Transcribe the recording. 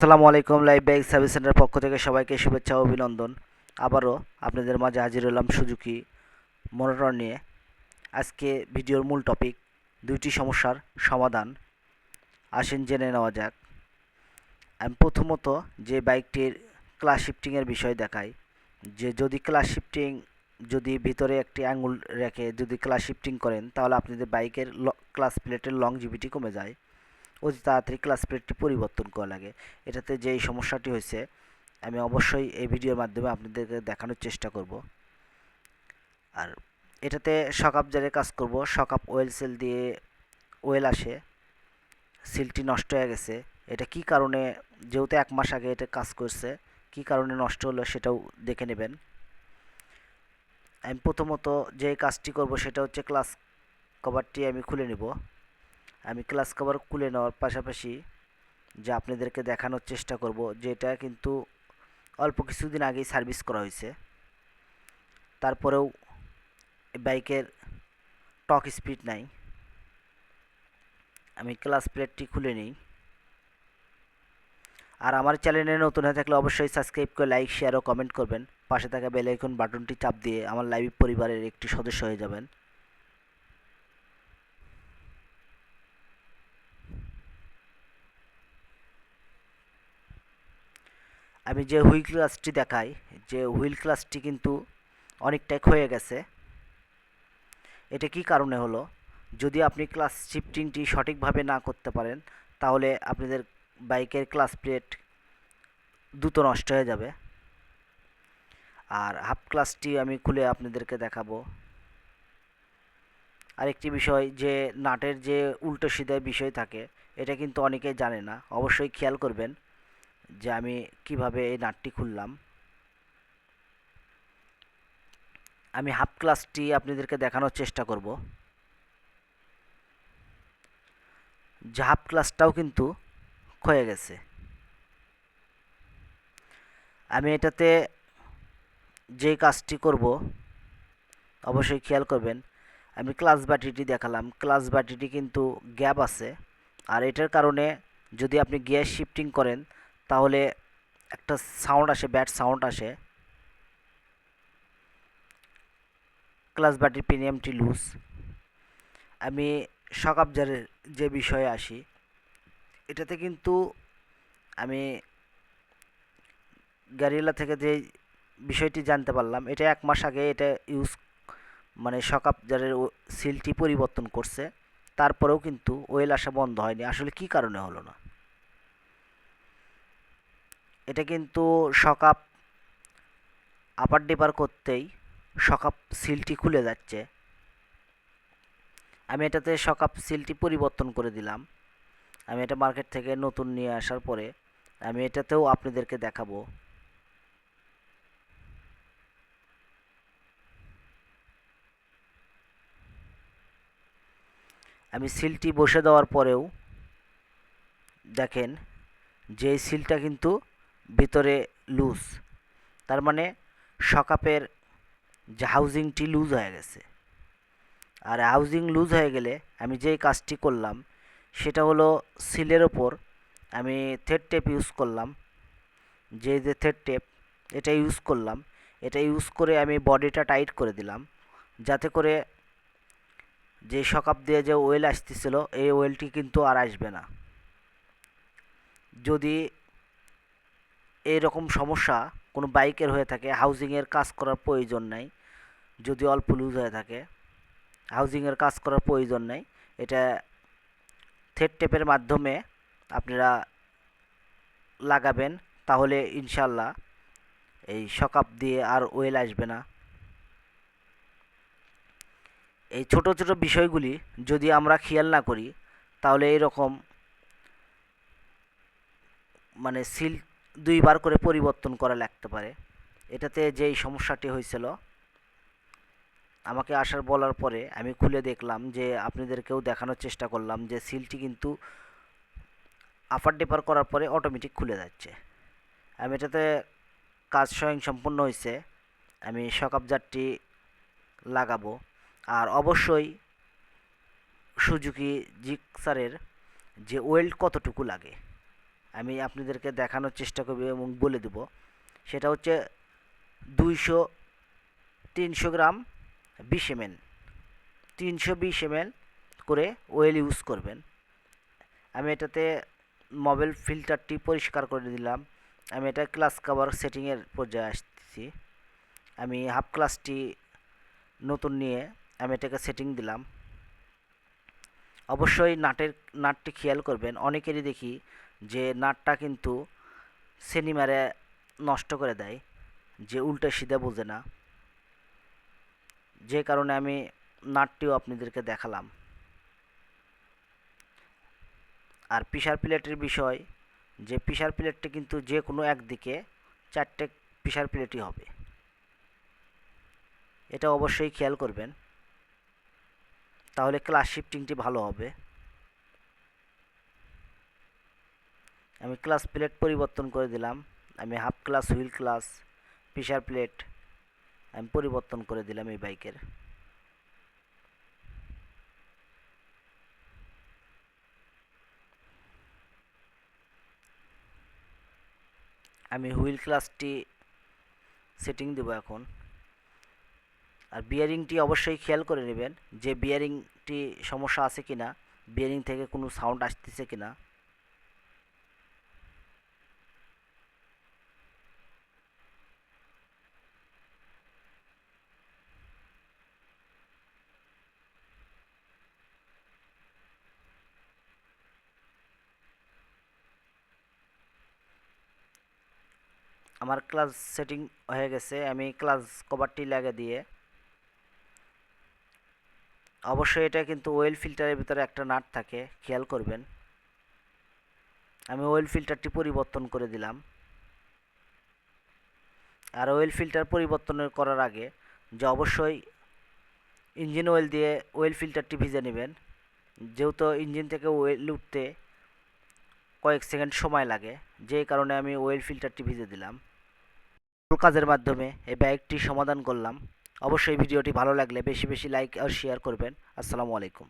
আসসালামু আলাইকুম live bike service সেন্টারের পক্ষ থেকে সবাইকে শুভেচ্ছা ও অভিনন্দন। আবারও আপনাদের মাঝে হাজির হলাম সুজুকি মনোটর নিয়ে। আজকে ভিডিওর মূল টপিক, দুইটি সমস্যার সমাধান। আসেন জেনে নেওয়া যাক। আমি প্রথমত যে বাইকটির ক্লাস শিফটিংয়ের বিষয় দেখাই। যে যদি ক্লাস শিফটিং যদি ভিতরে একটি আঙুল রেখে যদি ক্লাস শিফটিং করেন, তাহলে আপনাদের বাইকের ক্লাস প্লেটের লংজিভিটি কমে যায়। অতি তাড়াতাড়ি ক্লাস প্লেটটি পরিবর্তন করা লাগে। এটাতে যে এই সমস্যাটি হয়েছে, আমি অবশ্যই এই ভিডিওর মাধ্যমে আপনাদেরকে দেখানোর চেষ্টা করব। আর এটাতে শকআপ জারে কাজ করব। শকআপ ওয়েল সেল দিয়ে ওয়েল আসে সিলটি নষ্ট হয়ে গেছে। এটা কি কারণে, যেহেতু এক মাস আগে এটা কাজ করছে, কি কারণে নষ্ট হলো সেটাও দেখে নেবেন। আমি প্রথমত যে কাজটি করব সেটা হচ্ছে ক্লাস কভারটি আমি খুলে নেব। আমি ক্লাস কভার খুলে নেওয়ার পাশাপাশি যে আপনাদেরকে দেখানোর চেষ্টা করব যে এটা কিন্তু অল্প কিছুদিন আগেই সার্ভিস করা হয়েছে। তারপরেও বাইকের টক স্পিড নাই। আমি ক্লাস প্লেটটি খুলে নিই। আর আমার চ্যানেলে নতুন হয়ে থাকলে অবশ্যই সাবস্ক্রাইব করে লাইক শেয়ার ও কমেন্ট করবেন। পাশে থাকা বেল আইকন বাটনটি চাপ দিয়ে আমার লাইভ পরিবারের একটি সদস্য হয়ে যাবেন। আমি যে হুইল ক্লাসটি দেখাই, যে হুইল ক্লাসটি কিন্তু অনেকটাই ক্ষয়ে গেছে। এটা কি কারণে হলো? যদি আপনি ক্লাস শিফটিংটি সঠিকভাবে না করতে পারেন, তাহলে আপনাদের বাইকের ক্লাস প্লেট দ্রুত নষ্ট হয়ে যাবে। আর হাফ ক্লাসটি আমি খুলে আপনাদেরকে দেখাবো। আরেকটি বিষয়, যে নাটের যে উল্টো সিধা বিষয় থাকে, এটা কিন্তু অনেকেই জানে না। অবশ্যই খেয়াল করবেন। যে আমি কীভাবে এই নাটটি খুললাম। আমি হাফ ক্লাসটি আপনাদেরকে দেখানোর চেষ্টা করব। যে হাফ ক্লাসটাও কিন্তু ক্ষয়ে গেছে। আমি এটাতে যে কাজটি করব, অবশ্যই খেয়াল করবেন, আমি ক্লাস বাটিটি দেখালাম। ক্লাস বাটিটি কিন্তু গ্যাপ আছে। আর এটার কারণে যদি আপনি গিয়ার শিফটিং করেন তাহলে একটা সাউন্ড আসে ব্যাড সাউন্ড আসে। ক্লাস বাটির প্রিমিয়ামটি লুজ আমি শক আবজারের যে বিষয়ে আসি, এটাতে কিন্তু আমি গাড়িওয়ালা থেকে যে বিষয়টি জানতে পারলাম, এটা এক মাস আগে এটা ইউজ মানে শক আবজারের সিলটি পরিবর্তন করছে। তারপরেও কিন্তু ওয়েল আসা বন্ধ হয়নি। আসলে কি কারণে হলো না? এটা কিন্তু সকাপ আপার ডিপার করতেই সকাপ সিলটি খুলে যাচ্ছে। আমি এটাতে সকাপ সিলটি পরিবর্তন করে দিলাম। আমি এটা মার্কেট থেকে নতুন নিয়ে আসার পরে আমি এটাতেও আপনাদেরকে দেখাবো। আমি সিলটি বসে দেওয়ার পরেও দেখেন যে সিলটা কিন্তু ভিতরে লুজ তার মানে সকাপের যে হাউজিংটি লুজ হয়ে গেছে। আর হাউজিং লুজ হয়ে গেলে আমি যেই কাজটি করলাম, সেটা হলো সিলের ওপর আমি থেড টেপ ইউজ করলাম। যে যে থেড টেপ এটা ইউজ করলাম। এটা ইউজ করে আমি বডিটা টাইট করে দিলাম। যাতে করে যে সকাপ দিয়ে যে ওয়েল আসতেছিল, এই ওয়েলটি কিন্তু আর আসবে না। যদি এইরকম সমস্যা কোনো বাইকের হয়ে থাকে, হাউজিংয়ের কাজ করার প্রয়োজন নাই, যদি অল্প লুজ হয়ে থাকে। হাউজিংয়ের কাজ করার প্রয়োজন নেই, এটা থেড টেপের মাধ্যমে আপনারা লাগাবেন, তাহলে ইনশাল্লাহ এই সকাপ দিয়ে আর ওয়েল আসবে না। এই ছোট ছোট বিষয়গুলি যদি আমরা খেয়াল না করি, তাহলে এরকম মানে সিল দুইবার করে পরিবর্তন করা লাগতে পারে। এটাতে যেই সমস্যাটি হয়েছিল, আমাকে আসার বলার পরে আমি খুলে দেখলাম যে আপনাদেরকেও দেখানোর চেষ্টা করলাম যে সিলটি কিন্তু আপার ডেপার করার পরে অটোমেটিক খুলে যাচ্ছে। আমি এটাতে কাজ স্বয়ং সম্পূর্ণ হয়েছে। আমি সকাবজারটি লাগাবো। আর অবশ্যই সুজুকি জিক্সারের যে ওয়েল্ড কতটুকু লাগে? আমি আপনাদেরকে দেখানোর চেষ্টা করব এবং বলে দেব। সেটা হচ্ছে দুইশো তিনশো গ্রাম বিশ এমএল। তিনশো বিশ এমএল করে ওয়েল ইউজ করবেন। আমি এটাতে মোবাইল ফিল্টারটি পরিষ্কার করে দিলাম। আমি এটা ক্লাস কাভার সেটিংয়ের পর্যায়ে আসতেছি। আমি হাফ ক্লাসটি নতুন নিয়ে আমি এটাকে সেটিং দিলাম। অবশ্যই নাটের, নাটটি খেয়াল করবেন। অনেকেরই দেখি যে নাটটা কিন্তু সিনেমারে নষ্ট করে দেয়, যে উল্টা সিধা বোঝে না। যে কারণে আমি নাটটিও আপনাদেরকে দেখালাম। আর পিসার প্লেটের বিষয়, যে পিসার প্লেটটি কিন্তু যে কোনো একদিকে চারটে পিসার প্লেটই হবে। এটা অবশ্যই খেয়াল করবেন। তাহলে ক্লাস শিফটিংটি ভালো হবে। আমি ক্লাস প্লেট পরিবর্তন করে দিলাম। আমি half clutch wheel clutch pressure plate আমি পরিবর্তন করে দিলাম এই বাইকের আমি হুইল ক্লাসটি সেটিং দেবো এখন। আর বিয়ারিংটি অবশ্যই খেয়াল করে নেবেন যে বিয়ারিংটি সমস্যা আছে কি না বিয়ারিং থেকে কোনো সাউন্ড আসতেছে কি আমার ক্লাস সেটিং হয়ে গেছে, আমি ক্লাস কভারটি লাগিয়ে দিয়ে, অবশ্যই এটা কিন্তু ওয়েল ফিল্টারের ভিতরে একটা নাট থাকে, খেয়াল করবেন। আমি ওয়েল ফিল্টারটি পরিবর্তন করে দিলাম। আর ওয়েল ফিল্টার পরিবর্তন করার আগে যে অবশ্যই ইঞ্জিন অয়েল দিয়ে ওয়েল ফিল্টারটি ভিজে নেবেন। যেহেতু ইঞ্জিন থেকে ওয়েল উঠতে কয়েক সেকেন্ড সময় লাগে যে কারণে আমি ওয়েল ফিল্টারটি ভিজে দিলাম। কাজের মাধ্যমে এই ব্যাগটি সমাধান করলাম। অবশ্যই ভিডিওটি ভালো লাগলে বেশি বেশি লাইক আর শেয়ার করবেন। আসসালামু আলাইকুম।